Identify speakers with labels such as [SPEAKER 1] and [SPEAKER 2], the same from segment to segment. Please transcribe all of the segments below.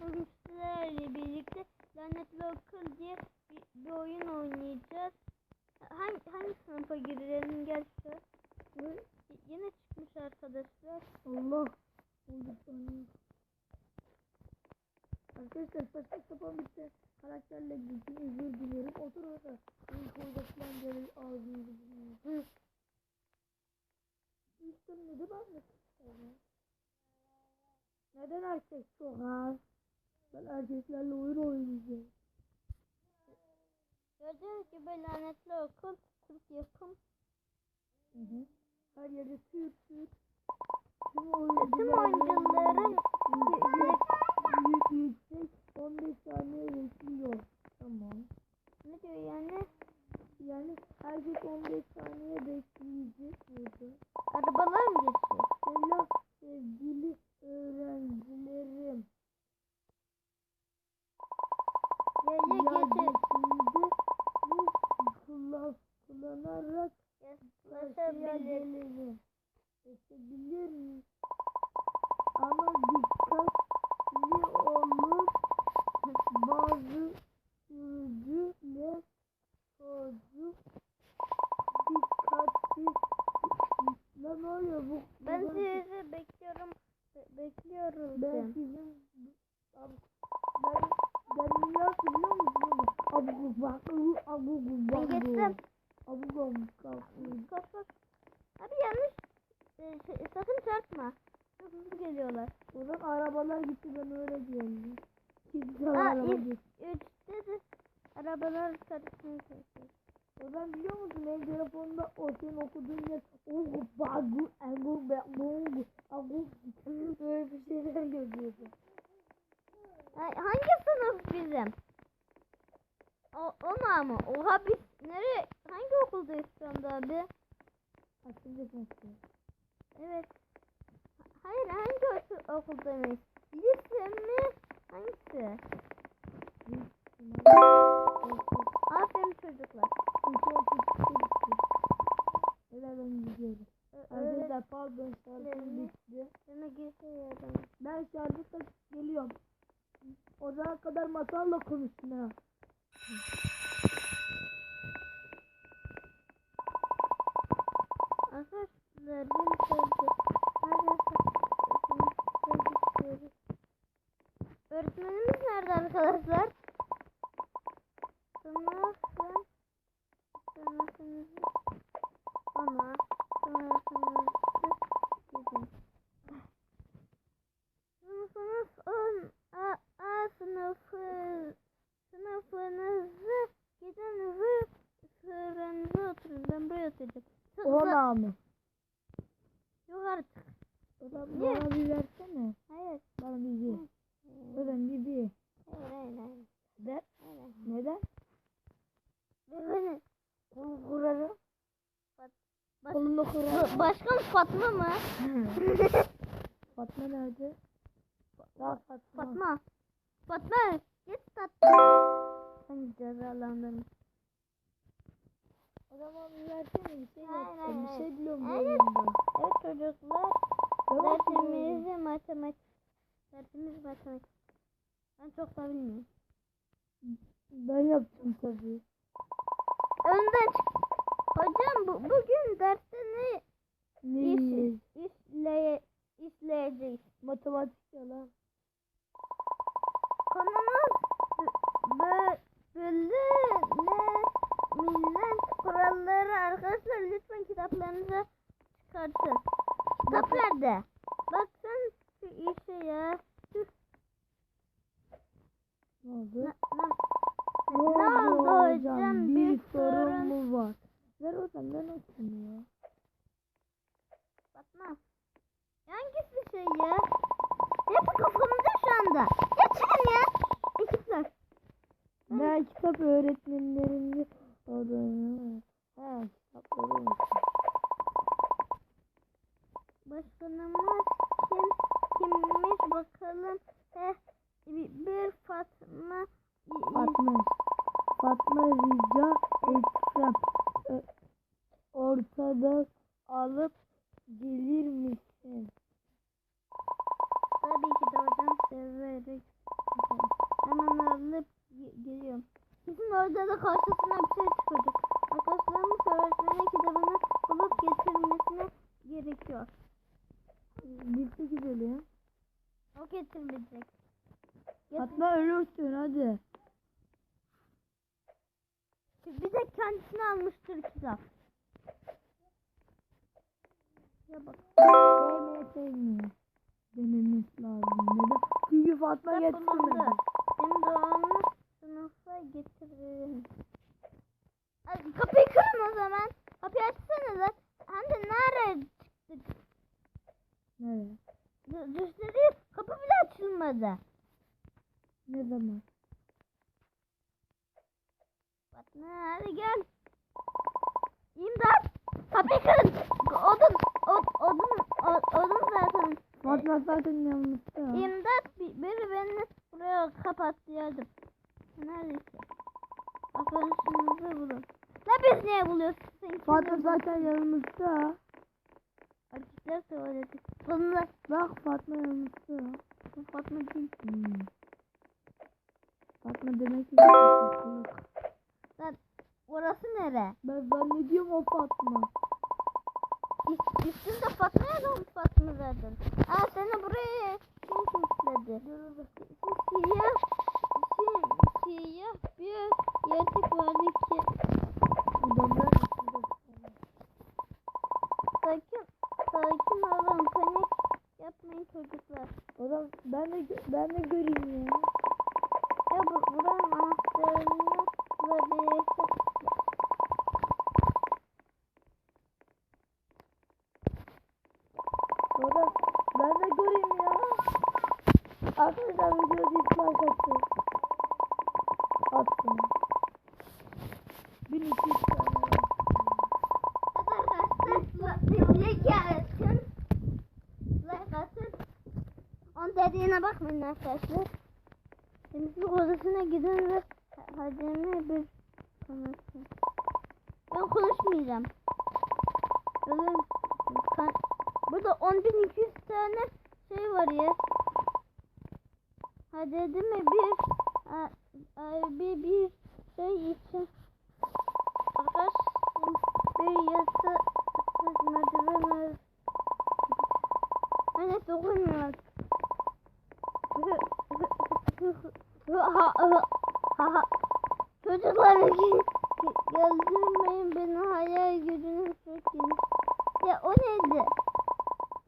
[SPEAKER 1] bugün sizlerle birlikte Lanetli Okul diye bir, bir oyun oynayacağız. Hangi, hangi sınıfa girelim gel şu. Bu yine çıkmış arkadaşlar.
[SPEAKER 2] Allah. Arkadaşlar saçma sapan bir şey karakterle gittim özür dilerim. Otur orada. İlk orada falan gelir ağzınızı buluyor. İşte neden anlatıyorsun? Neden erkek çok az? Ben erkeklerle oyun oynayacağım.
[SPEAKER 1] Gördüğünüz gibi Lanetli Okul Türk yapım.
[SPEAKER 2] Hı hı. Her yerde Türk Türk. Tüm oyuncuların Geçebilir mi? Ama dikkatli olun. Bazı sürücüler çocuk dikkatsiz. Lan ne oluyor bu?
[SPEAKER 1] Ben
[SPEAKER 2] bu-
[SPEAKER 1] sizi bekliyorum. Be- bekliyorum.
[SPEAKER 2] ben sizin ben ben ne biliyor musun? Abu bakı abu
[SPEAKER 1] Ben geçtim.
[SPEAKER 2] Abu bakı.
[SPEAKER 1] Koş koş. Abi yanlış. Ee, şey, sakın çarpma. Çok hızlı geliyorlar.
[SPEAKER 2] Buradan arabalar gitti ben öyle geldim. Kimse
[SPEAKER 1] Aa,
[SPEAKER 2] araba
[SPEAKER 1] ilk-
[SPEAKER 2] gitti.
[SPEAKER 1] Üçte de arabalar karışmaya çalışıyor.
[SPEAKER 2] Oradan biliyor musun benim telefonda o senin okuduğun yer Ogu bagu egu bagu agu böyle bir şeyler yazıyordu.
[SPEAKER 1] Ay, hangi sınıf bizim? O, ona mı? Oha biz nereye? Hangi okuldayız şu anda abi?
[SPEAKER 2] Kaçıncı sınıfta?
[SPEAKER 1] Evet. Hayır hangi oku- okuldayız? Lise mi? Hangisi? Aferin çocuklar.
[SPEAKER 2] Helal ben gidiyorum.
[SPEAKER 1] Öyle
[SPEAKER 2] Arkadaşlar pardon şarjım bitti.
[SPEAKER 1] Girse yardım.
[SPEAKER 2] Ben şarjı tak geliyorum. O zamana kadar masalla konuşsun ha.
[SPEAKER 1] Arkadaşlar beni sevdi. Neredeyse Öğretmenimiz nerede arkadaşlar? Sınıfın sınıfınızı ama sınıfınızı gidin. Sınıfınız on A, A sınıfı sınıfınızı gidin ve sıranıza oturun. Ben buraya oturacağım.
[SPEAKER 2] Ona mı?
[SPEAKER 1] Yok artık.
[SPEAKER 2] O zaman
[SPEAKER 1] Niye?
[SPEAKER 2] bana bir versene.
[SPEAKER 1] Hayır.
[SPEAKER 2] Bana bir bir. Neden bir bir?
[SPEAKER 1] Hayır hayır hayır.
[SPEAKER 2] Neden?
[SPEAKER 1] hayır.
[SPEAKER 2] Neden?
[SPEAKER 1] Beni.
[SPEAKER 2] Kol kurarım. Kurarım.
[SPEAKER 1] Başkan Fatma mı?
[SPEAKER 2] Fatma nerede? Fatma.
[SPEAKER 1] Fatma. Fatma. Git tatlı. Sen cezalandın.
[SPEAKER 2] O zaman bir versene bir şey yapacağım. Bir şey
[SPEAKER 1] hayır.
[SPEAKER 2] oyunda.
[SPEAKER 1] Evet çocuklar. Dersimiz matematik. Dersimiz matematik. Ben çok da bilmiyorum.
[SPEAKER 2] Ben yapacağım tabii.
[SPEAKER 1] Önden çık. Hocam bu, bugün derste ne
[SPEAKER 2] Ne?
[SPEAKER 1] iş, işleye, işleyeceğiz?
[SPEAKER 2] Matematik yalan.
[SPEAKER 1] Konumuz bö- bölünemeyen kuralları arkadaşlar lütfen kitaplarınıza çıkartın. Kitap nerede? Bak sen şu işe ya. Şu,
[SPEAKER 2] Ne oldu?
[SPEAKER 1] ne, ne,
[SPEAKER 2] Ne
[SPEAKER 1] oldu hocam?
[SPEAKER 2] Bir,
[SPEAKER 1] Bir
[SPEAKER 2] sorun. mu var? Okuyayım ya.
[SPEAKER 1] Fatma. Hangisi şey ya? Hep kafamda şu anda. Çıkın ya. Ekipler.
[SPEAKER 2] Ben kitap öğretmenlerinde adını. Ha kitapları unuttum.
[SPEAKER 1] Başkanımız kim kimmiş bakalım. Eh, bir bir Fatma
[SPEAKER 2] Fatma. Fatma rica etsem. e, Ortada alıp gelir misin?
[SPEAKER 1] tabii ki de hocam severek Hemen alıp ge- geliyorum. Kesin orada da çıkacak. Arkadaşlarımız öğretmene kitabını bulup getirmesine gerekiyor.
[SPEAKER 2] Birlikte gidelim.
[SPEAKER 1] O getirmeyecek. Getir-
[SPEAKER 2] Fatma ölürsün hadi.
[SPEAKER 1] Bir de kendisine almıştır kitap. Ya bak.
[SPEAKER 2] Sevmiyor. Dememiz lazım. Neden? Çünkü Fatma getirmedi.
[SPEAKER 1] Şimdi onu sınıfa getirelim. Kapıyı kırın o zaman. Kapıyı açsanıza. Hem de nereye çıktık?
[SPEAKER 2] Nereye?
[SPEAKER 1] D- Dışarı kapı bile açılmadı.
[SPEAKER 2] Ne zaman?
[SPEAKER 1] Fatma hadi gel. İmdat. Kapıyı kırın. Odun. Od, odun. odun zaten.
[SPEAKER 2] Fatma zaten yanlışta.
[SPEAKER 1] İmdat. bi- Biri beni buraya kapattı yardım. Neredeyse. Arkadaşınızı bulun. Ne biz niye
[SPEAKER 2] Fatma
[SPEAKER 1] kimle
[SPEAKER 2] zaten yanımızda.
[SPEAKER 1] Erkekler söyledi. Bunlar.
[SPEAKER 2] Bak Fatma yanımızda.
[SPEAKER 1] Fatma değil.
[SPEAKER 2] Hmm. Fatma demek ki.
[SPEAKER 1] Lan orası nere?
[SPEAKER 2] Ben zannediyorum o Fatma.
[SPEAKER 1] Üst, üstünde Fatma'ya da Fatma zaten. Aa seni buraya kim kilitledi? Siyah, si, siyah bir
[SPEAKER 2] ben de ben de göreyim ya.
[SPEAKER 1] Ya bu, buranın anahtarını bulabilirsin.
[SPEAKER 2] Adam ben de göreyim ya. Arkadaşlar video dislike atın. Attım. 1200
[SPEAKER 1] bakmayın arkadaşlar. Temizlik odasına gidin ve hademe bir konuşsun. Ben konuşmayacağım. Ölüm. Kan Burada 10.200 tane şey var ya. Hadi değil mi bir a, a, bir bir şey için arkadaşım bir yasa merdiven Hani dokunmuyor. Çocuklar gezdirmeyin beni hayal gücünü çekin. Ya o neydi?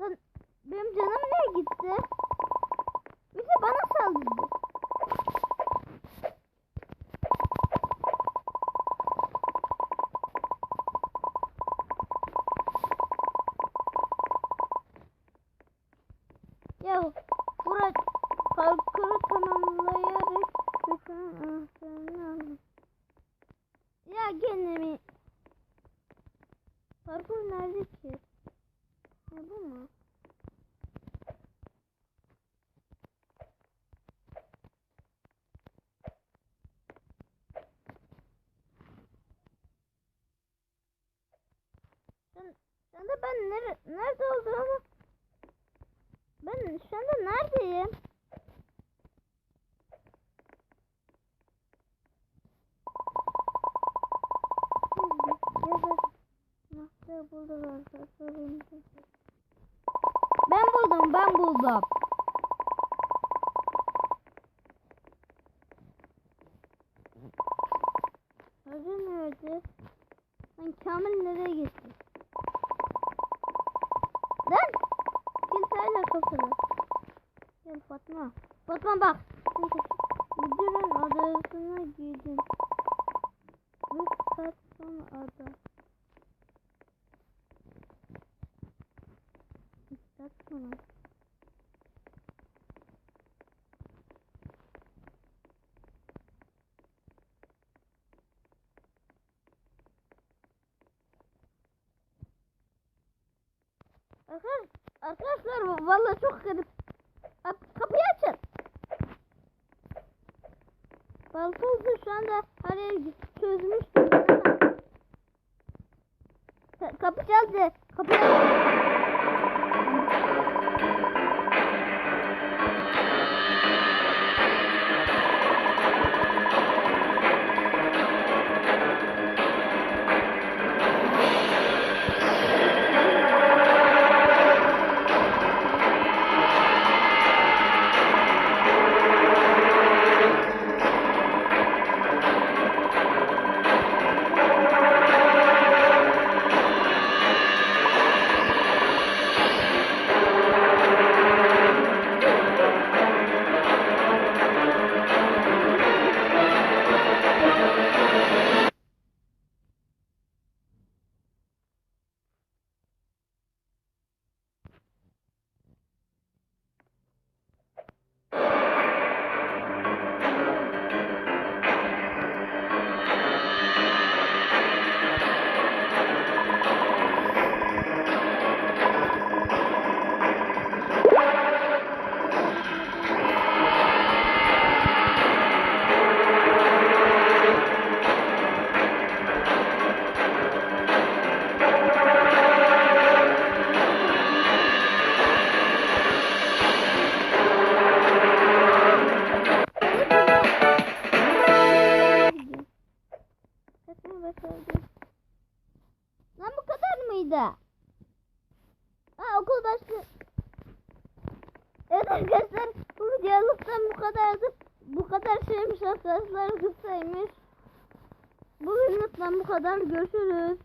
[SPEAKER 1] Lan benim canım niye gitti? Bir de bana saldırdı. Ya Burak parkuru tamamlayarak bütün anahtarını aldım. Ya gene mi? Parkur nerede ki? Ha bu mu? Sen, sen de ben nere, nerede olduğumu ben şu anda neredeyim? Ben buldum, ben buldum. Arı nerede? Lan Kamil nereye gitti? Lan! Hala kapalı. Gel Fatma. Fatma bak. Müdürün odasına girdim. Üst kat son ada. Ada. Arkadaşlar, vallahi çok garip. Kap- Kapıyı açın. Balkonda şu anda her yeri çözmüştüm. Ka- Kapı çaldı. Kapıyı açın. Kadar görüşürüz.